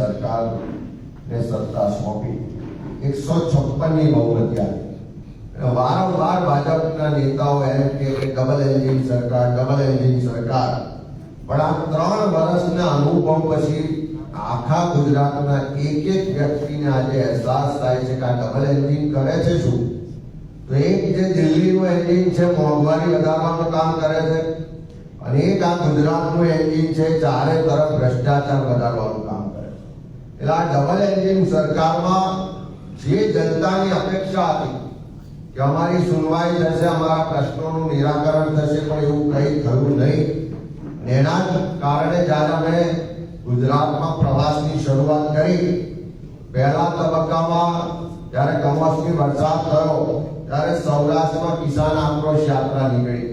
સરકારને સત્તા સોંપી એકસો છપ્પનની બહુમતી આવી વારંવાર ભાજપના નેતાઓ એમ કે કે ડબલ એન્જિન સરકાર ડબલ એન્જિન સરકાર પણ આ ત્રણ વર્ષના અનુભવ પછી આખા ગુજરાતના એક એક વ્યક્તિને આજે અહેસાસ થાય છે કે આ ડબલ એન્જિન કરે છે શું તો એક જે દિલ્હીનું એન્જિન છે મોંઘવારી વધારવાનું કામ કરે છે અને એક આ ગુજરાતનું એન્જિન છે ચારે તરફ ભ્રષ્ટાચાર વધારવાનું કામ કરે છે એટલે આ ડબલ એન્જિન સરકારમાં જે જનતાની અપેક્ષા હતી કે અમારી સુનવાઈ થશે અમારા પ્રશ્નોનું નિરાકરણ થશે પણ એવું કંઈ થયું નહીં અને એના જ કારણે જ્યારે અમે ગુજરાતમાં પ્રવાસની શરૂઆત કરી પહેલા તબક્કામાં જ્યારે કમોસમી વરસાદ થયો, ત્યારે સૌરાષ્ટ્રમાં કિસાન આક્રોશ યાત્રા નીકળી.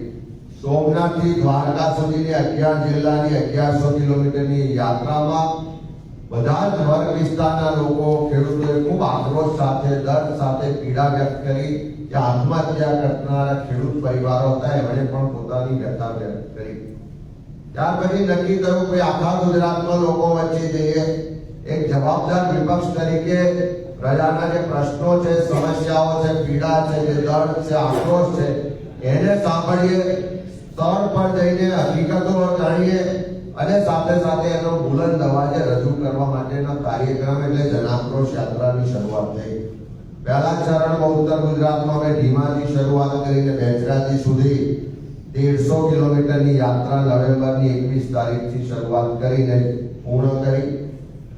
સોમનાથથી દ્વારકા સુધીની અગિયાર જિલ્લાની અગિયારસો કિલોમીટરની યાત્રામાં બધા જ વર્ગ વિસ્તારના લોકો ખેડૂતોએ ખૂબ આક્રોશ સાથે દર્દ સાથે પીડા વ્યક્ત કરી કે આત્મહત્યા કરનારા ખેડૂત પરિવારો હતા, એમણે પણ પોતાની વ્યથા વ્યક્ત કરી. ત્યાર પછી નક્કી કર્યું કે આખા ગુજરાતમાં લોકો વચ્ચે જઈએ એક જવાબદાર વિપક્ષ તરીકે પ્રજાના જે પ્રશ્નો છે, સમસ્યાઓ છે, પીડા છે, જે દર્દ છે, આક્રોશ છે, એને સાંભળીએ, સ્તર પર જઈને હકીકતો જાણીએ અને સાથે સાથે એનો બુલંદ અવાજે રજૂ કરવા માટેનો કાર્યક્રમ એટલે જનાક્રોશ યાત્રાની શરૂઆત થઈ. પહેલા ચરણમાં ઉત્તર ગુજરાતમાં મેં ધીમાથી શરૂઆત કરીને બેચરાજી સુધી દેડસો કિલોમીટરની યાત્રા નવેમ્બરની એકવીસ તારીખથી શરૂઆત કરીને પૂર્ણ કરી.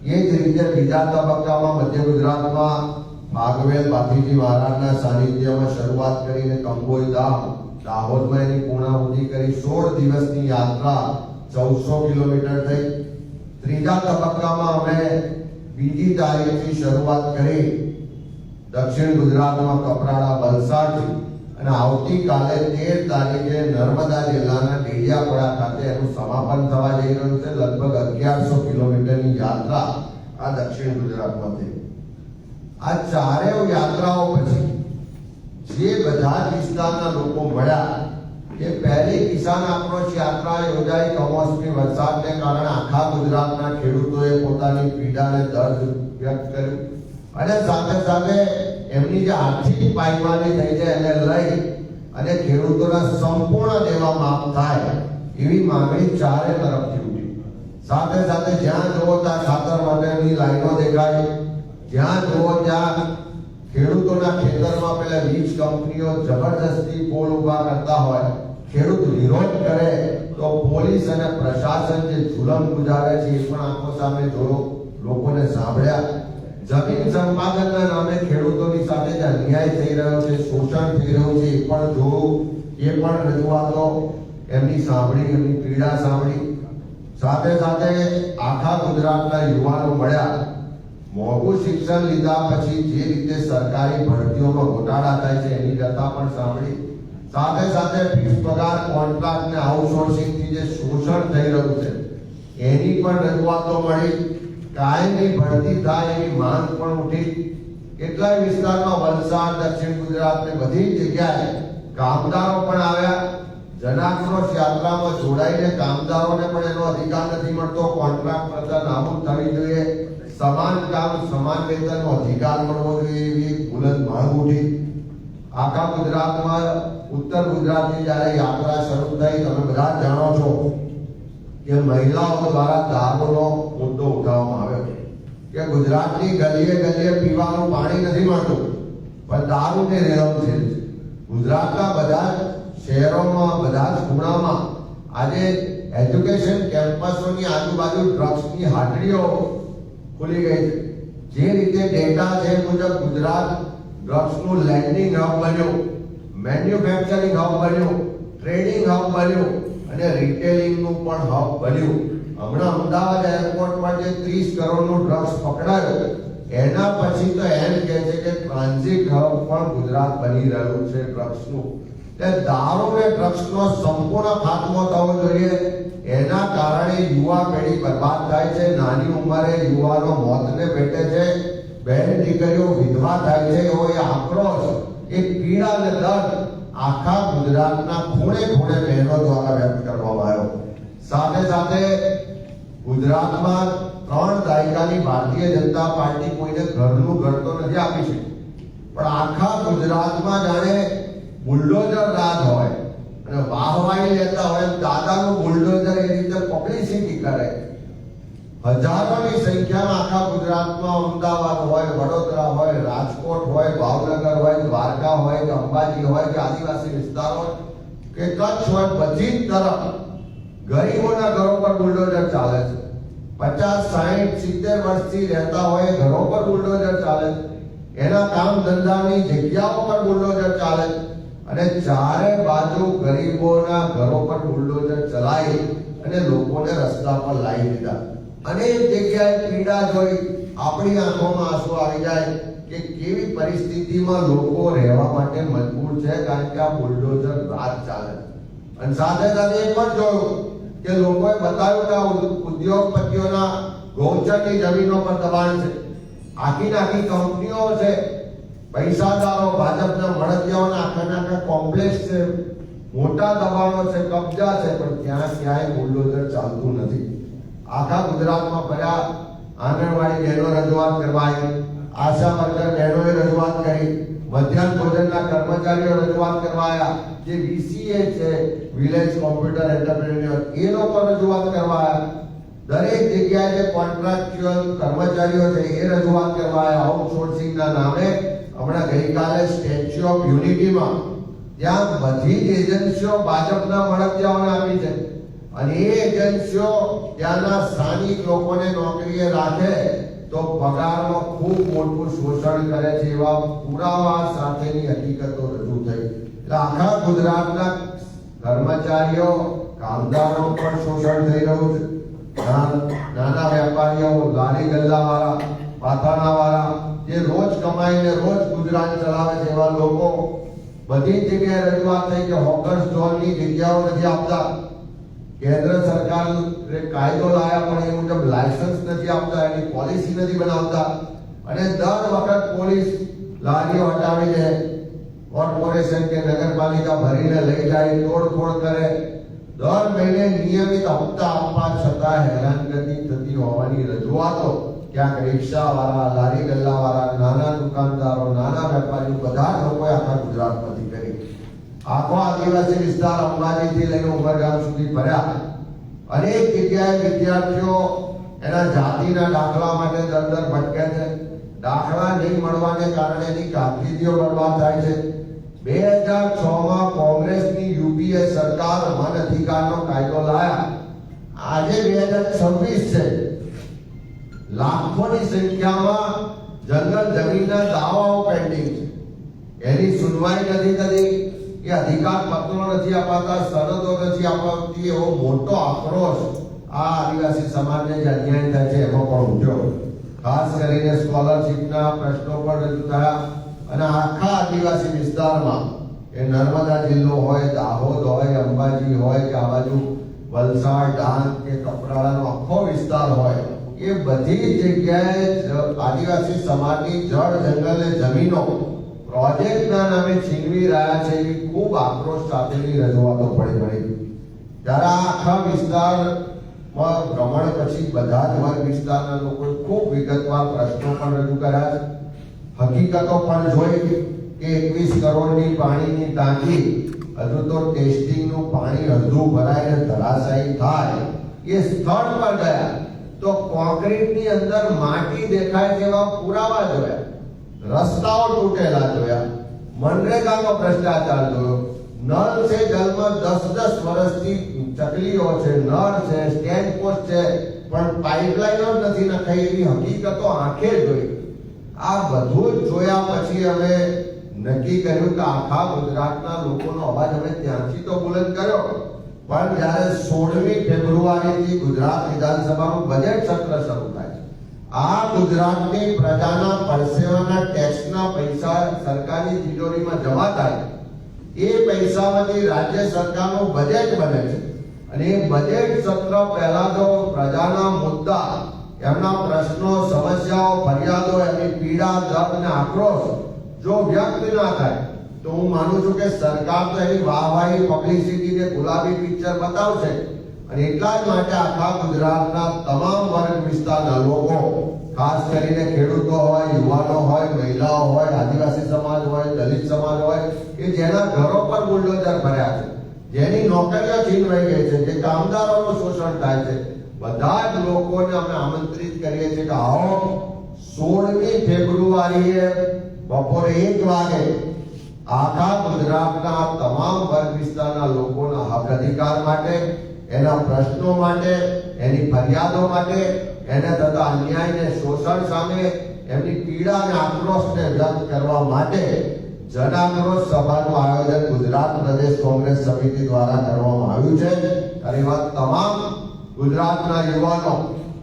એ જ રીતે બીજા તબક્કામાં મધ્ય ગુજરાતમાં ભાગવેલ ભાતીજી મહારાજના સાનિધ્યમાં શરૂઆત કરીને કંબોઈ ધામ, દાહોદમાં એની પૂર્ણાહુતિ કરી. સોળ દિવસની યાત્રા ચૌદસો કિલોમીટર થઈ. ત્રીજા તબક્કામાં અમે બીજી તારીખથી શરૂઆત કરી દક્ષિણ ગુજરાતમાં કપરાડા, વલસાડથી. અને આવતીકાલે તેર તારીખે નર્મદા જિલ્લાના ડેડિયાપાડા ખાતે એનું સમાપન થવા જઈ રહ્યું છે. લગભગ અગિયારસો કિલોમીટરની યાત્રા આ દક્ષિણ ગુજરાતમાં થઈ આ ચારેય યાત્રાઓ પછી જે બધા વિસ્તારના લોકો મળ્યા એ પહેલી કિસાન આક્રોશ યાત્રા યોજાઈ કમોસમી વરસાદને કારણે આખા ગુજરાતના ખેડૂતોએ પોતાની પીડાને દર્દ વ્યક્ત કર્યું. અને સાથે સાથે એમની જે આર્થિક પાયમાની થઈ છે એને લઈ અને ખેડૂતોના સંપૂર્ણ દેવા માફ થાય એવી માંગણી ચારે તરફથી સાથે સાથે જ્યાં જુઓ ત્યાં ખાતર માટેની લાઈનો દેખાય. જ્યાં જુઓ ત્યાં ખેડૂતોના ખેતરમાં પેલા વીજ કંપનીઓ જબરજસ્તી પોલ ઊભા કરતા હોય. ખેડૂત વિરોધ કરે તો પોલીસ અને પ્રશાસન જે જુલમ ગુજારે છે એ પણ આંખો સામે જોયો લોકોને સાંભળ્યા. જમીન સંપાદનના નામે ખેડૂતોની સાથે જે અન્યાય થઈ રહ્યો છે, શોષણ થઈ રહ્યું છે એ પણ જોયું એ પણ રજૂઆતો એમની સાંભળી, એમની પીડા સાંભળી. સાથે સાથે આખા ગુજરાતના યુવાનો મળ્યા. મોંઘું શિક્ષણ લીધા પછી જે રીતે સરકારી ભરતીઓમાં ઘોટાળા થાય છે એની વ્યથા પણ સાંભળી. સાથે સાથે ફિક્સ પગાર કોન્ટ્રાક્ટ ને આઉટસોર્સિંગથી જે શોષણ થઈ રહ્યું છે, એની પણ રજૂઆતો મળી. કાયમી ભરતી થાય એની માંગ પણ ઉઠી. કેટલાય વિસ્તારમાં વલસાડ, દક્ષિણ ગુજરાત ને બધી જગ્યાએ કામદારો પણ આવ્યા. જનાક્રોશ યાત્રામાં જોડાઈને કામદારોને પણ એનો અધિકાર નથી મળતો. કોન્ટ્રાક્ટ પ્રથા નાબૂદ થવી જોઈએ. સમાન કામ, સમાન વેતનનો અધિકાર મળવો જોઈએ એવી બુલંદ માંગ ઉઠી. આખા ગુજરાતમાં ઉત્તર ગુજરાતની જ્યારે યાત્રા શરૂ થઈ, તમે બધા જાણો છો કે મહિલાઓ દ્વારા દારૂનો મુદ્દો ઉઠાવવામાં આવ્યો કે ગુજરાતની ગલીએ ગલીએ પીવાનું પાણી નથી મળતું, પણ દારૂને રેલમ છે. ગુજરાતના બધા જ શહેરોમાં, બધા જ ખૂણામાં આજે એજ્યુકેશન કેમ્પસોની આજુબાજુ ડ્રગ્સની હાટડીઓ ખુલી ગઈ છે. જે રીતે ડેટા છે મુજબ ગુજરાત ડ્રગ્સનું લેન્ડિંગ હબ બન્યું મેન્યુફેક્ચરિંગ હબ બન્યું ટ્રેડિંગ હબ બન્યું અને રિટેલિંગનું પણ હબ બન્યું. હમણાં અમદાવાદ એરપોર્ટ પર જે 30 કરોડનું ડ્રગ્સ પકડાયું. એના પછી તો એમ કહે છે કે ટ્રાન્ઝિટ હબ પણ ગુજરાત બની રહ્યું છે ડ્રગ્સનું એટલે દારૂ ને ડ્રગ્સનો સંપૂર્ણ ખાત્મો થવો જોઈએ. એના કારણે યુવા પેઢી બરબાદ થાય છે. નાની ઉંમરે યુવાનો મોતને ભેટે છે. બહેન દીકરીઓ વિધવા થાય છે, એવો એ આક્રોશ એ પીડા અને દર્દ આખા ગુજરાતના ખૂણે ખૂણે બહેનો દ્વારા વ્યક્ત કરવામાં આવ્યો. સાથે સાથે ગુજરાતમાં ત્રણ દાયકાની ભારતીય જનતા પાર્ટી કોઈને ઘરનું ઘર તો નથી આપી શકી. પણ આખા ગુજરાતમાં જાણે બુલડોઝર રાજ હોય અને વાહવાઈ લેતા હોય, દાદાનું બુલડોઝર એ રીતે પબ્લિસિટી કરે. હજારોની સંખ્યામાં આખા ગુજરાતમાં અમદાવાદ હોય, વડોદરા હોય, રાજકોટ હોય, ભાવનગર હોય, દ્વારકા હોય, કે અંબાજી હોય, કે આદિવાસી વિસ્તાર હોય કે કચ્છ હોય બધી તરફ ગરીબોના ઘરો પર બુલડોઝર ચાલે છે. પચાસ, સાહીઠ, સિત્તેર વર્ષથી રહેતા હોય, ઘરો પર બુલડોઝર ચાલે છે. એના કામ ધંધાની જગ્યાઓ પર બુલડોઝર ચાલે છે. અને ચારે બાજુ ગરીબોના ઘરો પર બુલડોઝર ચલાવી અને લોકોને રસ્તા પર લાવી દીધા. અનેક જગ્યાએ પીડા જોઈ આપણી આંખોમાં આંસુ આવી જાય કે કેવી પરિસ્થિતિમાં લોકો રહેવા માટે મજબૂર છે, કારણ કે આ બુલડોઝર રાત ચાલે. અને સાથે સાથે એ પણ જોયું કે લોકોએ બતાવ્યું કે ઉદ્યોગપતિઓના ગૌચરની જમીનો પર દબાણ છે. આખી નાખી કંપનીઓ છે. પૈસાદારો, ભાજપના મળતિયાઓના આખા નાખા કોમ્પ્લેક્સ છે. મોટા દબાણો છે, કબજા છે, પણ ત્યાં ક્યાંય બુલડોઝર ચાલતું નથી. આખા ગુજરાતમાં બધા આંગણવાડી બહેનો રજૂઆત કરવા આશા વર્કર બહેનોએ રજૂઆત કરી, મધ્યાહન ભોજનના કર્મચારીઓ રજૂઆત કરવા આવ્યા જે વીસીએ છે વિલેજ કોમ્પ્યુટર એન્ટરપ્રેન્યોર એ લોકો રજૂઆત કરવા આવ્યા દરેક જગ્યાએ જે કોન્ટ્રાક્ચ્યુઅલ કર્મચારીઓ છે, એ રજૂઆત કરવા આવ્યા આઉટસોર્સિંગના નામે હમણાં ગઈકાલે સ્ટેચ્યુ ઓફ યુનિટીમાં ત્યાં બધી જ એજન્સીઓ ભાજપના મળતિયાઓને આપી છે. અને એ એજન્સીઓ ત્યાંના સ્થાનિક લોકોને નોકરીએ રાખે તો પગારમાં ખૂબ મોટું શોષણ કરે છે એવા પુરાવા સાથેની હકીકતો રજૂ થઈ. એટલે આખા ગુજરાતના કર્મચારીઓ, કામદારો પણ શોષણ થઈ રહ્યું છે. નાના વેપારીઓ, લારી ગલ્લાવાળા પાથાણાવાળા જે રોજ કમાઈને રોજ ગુજરાત ચલાવે છે એવા લોકો બધી જગ્યાએ રજૂઆત થઈ કે હોકર્સ ઝોનની જગ્યાઓ નથી આપતા. કેન્દ્ર સરકાર કાયદો લાયા પણ એ મુજબ લાયસન્સ નથી આપતા એની પોલિસી નથી બનાવતા અને દર વખત પોલીસ લારીઓ હટાવી દે કોર્પોરેશન કે નગરપાલિકા ભરીને લઈ જાય તોડફોડ કરે દર મહિને નિયમિત હપ્તા આપવા છતાં હેરાનગતિ થતી હોવાની રજૂઆતો ક્યાંક રિક્ષાવાળા લારી ગલ્લાવાળા નાના દુકાનદારો નાના વેપારીઓ બધા જ લોકોએ આખા ગુજરાતમાંથી કરી આખો આદિવાસી વિસ્તાર અંબાજીથી લઈને ઉમરગામ સુધી ભર્યા અનેક જગ્યાએ વિદ્યાર્થીઓ એના જાતિના દાખલા માટે દર દર ભટકે છે દાખલા નહીં મળવાને કારણે એની કામગીરીઓ બરબાદ થાય છે બે હજાર છ માં કોંગ્રેસની યુપીએ સરકાર વન અધિકારનો કાયદો લાયા આજે બે હજાર છવ્વીસ છે લાખોની સંખ્યામાં જંગલ જમીનના દાવાઓ પેન્ડિંગ છે એની સુનવાઈ નથી થતી કે અધિકાર પત્રો નથી અપાતા સરહદો નથી અપાવતી એવો મોટો આક્રોશ આ આદિવાસી સમાજને જે અન્યાય થાય છે, એમાં પણ ઉઠ્યો. ખાસ કરીને સ્કોલરશીપના પ્રશ્નો પણ રજૂ થયા અને આખા આદિવાસી વિસ્તારમાં, એ નર્મદા જિલ્લો હોય, દાહોદ હોય, અંબાજી હોય, કે આ વલસાડ, ડાંગ, કે કપરાડાનો આખો વિસ્તાર હોય, એ બધી જગ્યાએ આદિવાસી સમાજની જળ જંગલ જમીનો પ્રોજેક્ટના નામે છીનવી રહ્યા છે એવી ખૂબ આક્રોશ સાથેની રજૂઆતો પડી પડી ત્યારે આખા વિસ્તારમાં ભ્રમણ પછી બધા જ વર્ગ વિસ્તારના લોકોએ ખૂબ વિગતવાર પ્રશ્નો પણ રજૂ કર્યા છે. હકીકતો પણ જોઈ કે એકવીસ કરોડની પાણીની ટાંકી, હજુ તો ટેસ્ટિંગનું પાણી અડધું ભરાઈને ધરાશાયી થાય એ સ્થળ પર ગયા, તો કોન્ક્રીટની અંદર માટી દેખાય તેવા પુરાવા જોયા. રસ્તાઓ તૂટેલા જોયા. મનરેગાનો ભ્રષ્ટાચાર જોયો નળ છે જલમાં દસ દસ વર્ષથી ચકલીઓ છે, નળ છે, સ્ટેન્ડ પોસ્ટ છે, પણ પાઇપલાઈનો નથી નખાઈ. એવી હકીકતો આંખે જોઈ આ બધું જ જોયા પછી હવે નક્કી કર્યું કે આખા ગુજરાતના લોકોનો અવાજ હવે ત્યાંથી તો બુલંદ કર્યો. પણ જ્યારે સોળમી ફેબ્રુઆરીથી ગુજરાત વિધાનસભાનું બજેટ સત્ર શરૂ આ ગુજરાતની પ્રજાના પરસેવાના ટેક્સના પૈસા સરકારી તિજોરીમાં જમા થાય, એ પૈસામાંથી રાજ્ય સરકારનું બજેટ બને છે. અને એ બજેટ સત્ર પહેલા તો પ્રજાના મુદ્દા, એમના પ્રશ્નો, સમસ્યાઓ, ફરિયાદો, એમની પીડા દર્દ અને આક્રોશ જો વ્યક્ત ના થાય, તો હું માનું છું કે સરકાર તો એની વાહવાહી પબ્લિસિટી ને ગુલાબી પિક્ચર બતાવશે. અને એટલા જ માટે આખા ગુજરાતના તમામ વર્ગ વિસ્તારના લોકો, ખાસ કરીને ખેડૂતો હોય, યુવાનો હોય, મહિલાઓ હોય, આદિવાસી સમાજ હોય, દલિત સમાજ હોય, કે જેના ઘરો પર બુલડોઝર ભર્યા છે, જેની નોકરીઓ છીનવાઈ ગઈ છે, જે કામદારોનું શોષણ થાય છે, બધા જ લોકોને અમે આમંત્રિત કરીએ છીએ કે આવો સોળમી ફેબ્રુઆરીએ બપોરે એક વાગે આખા ગુજરાતના તમામ વર્ગ વિસ્તારના લોકોના હક અધિકાર માટે એના પ્રશ્નો માટે, એની ફરિયાદો માટે, એને થતા અન્યાય ને શોષણ સામે, એમની પીડા અને આક્રોશને વ્યક્ત કરવા માટે જનાક્રોશ સભાનું આયોજન ગુજરાત પ્રદેશ કોંગ્રેસ સમિતિ દ્વારા કરવામાં આવ્યું છે. અને એવા તમામ ગુજરાતના યુવાનો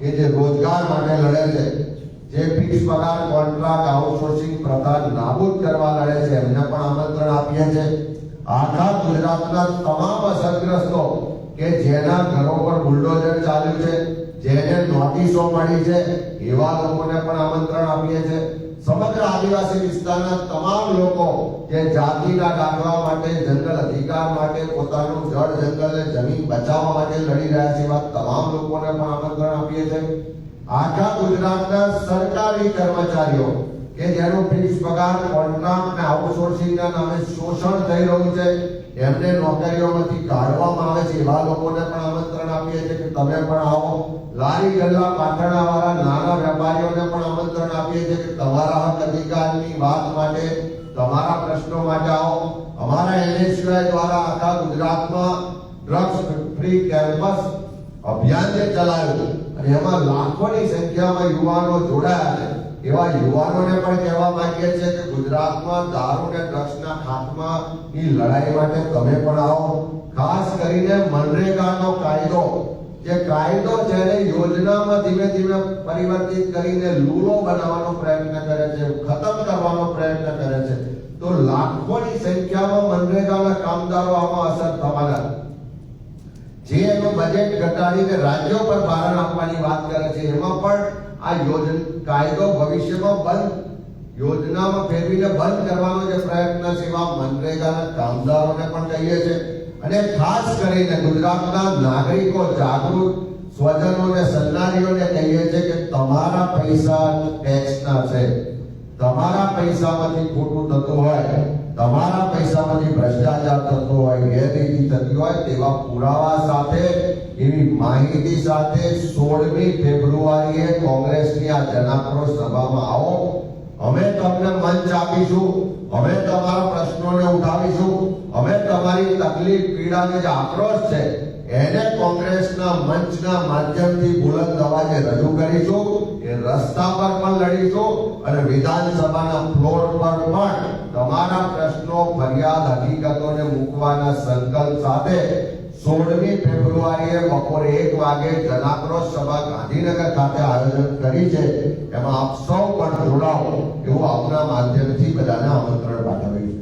કે જે રોજગાર માટે લડે છે, જે ફિક્સ પગાર કોન્ટ્રાક્ટ આઉટસોર્સિંગ પ્રથા નાબૂદ કરવા લડે છે, એમને પણ આમંત્રણ આપીએ છીએ. આખા ગુજરાતના તમામ અસરગ્રસ્તો કે જેના ઘરો પર બુલડોઝર ચાલ્યું છે, જેને નોટિસો મળી છે, એવા લોકોને પણ આમંત્રણ આપીએ છે. સમગ્ર આદિવાસી વિસ્તારના તમામ લોકો જે જાતિના ડાઘવા માટે, જંગલ અધિકાર માટે, પોતાનું જળ જંગલ જમીન બચાવવા માટે લડી રહ્યા છે એવા તમામ લોકોને પણ આમંત્રણ આપીએ છીએ આખા ગુજરાતના સરકારી કર્મચારીઓ કે જેનો ફિક્સ પગાર કોન્ટ્રાક્ટ અને આઉટસોર્સિંગના નામે શોષણ થઈ રહ્યું છે એમને નોકરીઓમાંથી કાઢવામાં આવે છે. એવા લોકોને પણ આમંત્રણ આપીએ છીએ કે તમે પણ આવો. લારી ગલ્લા પાટણાવાળા નાના વેપારીઓને પણ આમંત્રણ આપીએ છીએ કે તમારા હક અધિકારની વાત માટે, તમારા પ્રશ્નો માટે આવો. અમારા એનએસયુઆઈ દ્વારા આખા ગુજરાતમાં ડ્રગ્સ ફ્રી કેમ્પસ અભિયાન જે ચલાવ્યું અને એમાં લાખોની સંખ્યામાં યુવાનો જોડાયા છે. એવા યુવાનોને પણ કહેવા માંગીએ છીએ કે ગુજરાતમાં દારૂ અને ડ્રગ્સના ની લડાઈ માટે તમે પણ આવો. ખાસ કરીને મનરેગાનો કાયદો, જે કાયદો છે યોજનામાં ધીમે ધીમે પરિવર્તિત કરીને લૂલો બનાવવાનો પ્રયત્ન કરે છે, ખતમ કરવાનો પ્રયત્ન કરે છે, તો લાખોની સંખ્યામાં મનરેગાના કામદારો આમાં અસર થવાના. જે એનું બજેટ ઘટાડીને રાજ્યો પર ભારણ આપવાની વાત કરે છે, એમાં પણ આ યોજના કાયદો ભવિષ્યમાં બંધ, યોજનામાં ફેરવીને બંધ કરવાનો જે પ્રયત્ન છે, એવા મનરેગાના કામદારોને પણ કહીએ છે. અને ખાસ કરીને ગુજરાતના નાગરિકો જાગૃત, સ્વજનોને, સન્નારીઓને કહીએ છે કે તમારા પૈસા ટેક્સના છે. તમારા પૈસામાંથી ખોટું થતું હોય તમારા પૈસામાંથી ભ્રષ્ટાચાર થતો હોય, ગેરરીતિ થતી હોય, તેવા પુરાવા સાથે, એવી માહિતી સાથે સોળમી ફેબ્રુઆરીએ કોંગ્રેસની આ જનાક્રોશ સભામાં આવો. અમે તમને મંચ આપીશું, અમે તમારા પ્રશ્નોને ઉઠાવીશું, અમે તમારી તકલીફ, પીડાને જે આક્રોશ છે, એને કોંગ્રેસના મંચના માધ્યમથી બુલંદ અવાજે રજૂ કરીશું. એ રસ્તા પર પણ લડીશું અને વિધાનસભાના ફ્લોર પર પણ તમારા પ્રશ્નો, ફરિયાદ, હકીકતોને મૂકવાના સંકલ્પ સાથે સોળમી ફેબ્રુઆરીએ બપોરે એક વાગે જનાક્રોશ સભા ગાંધીનગર ખાતે આયોજન કરી છે. એમાં આપ સૌ પણ જોડાઓ એવું આપના માધ્યમથી બધાને આમંત્રણ પાઠવું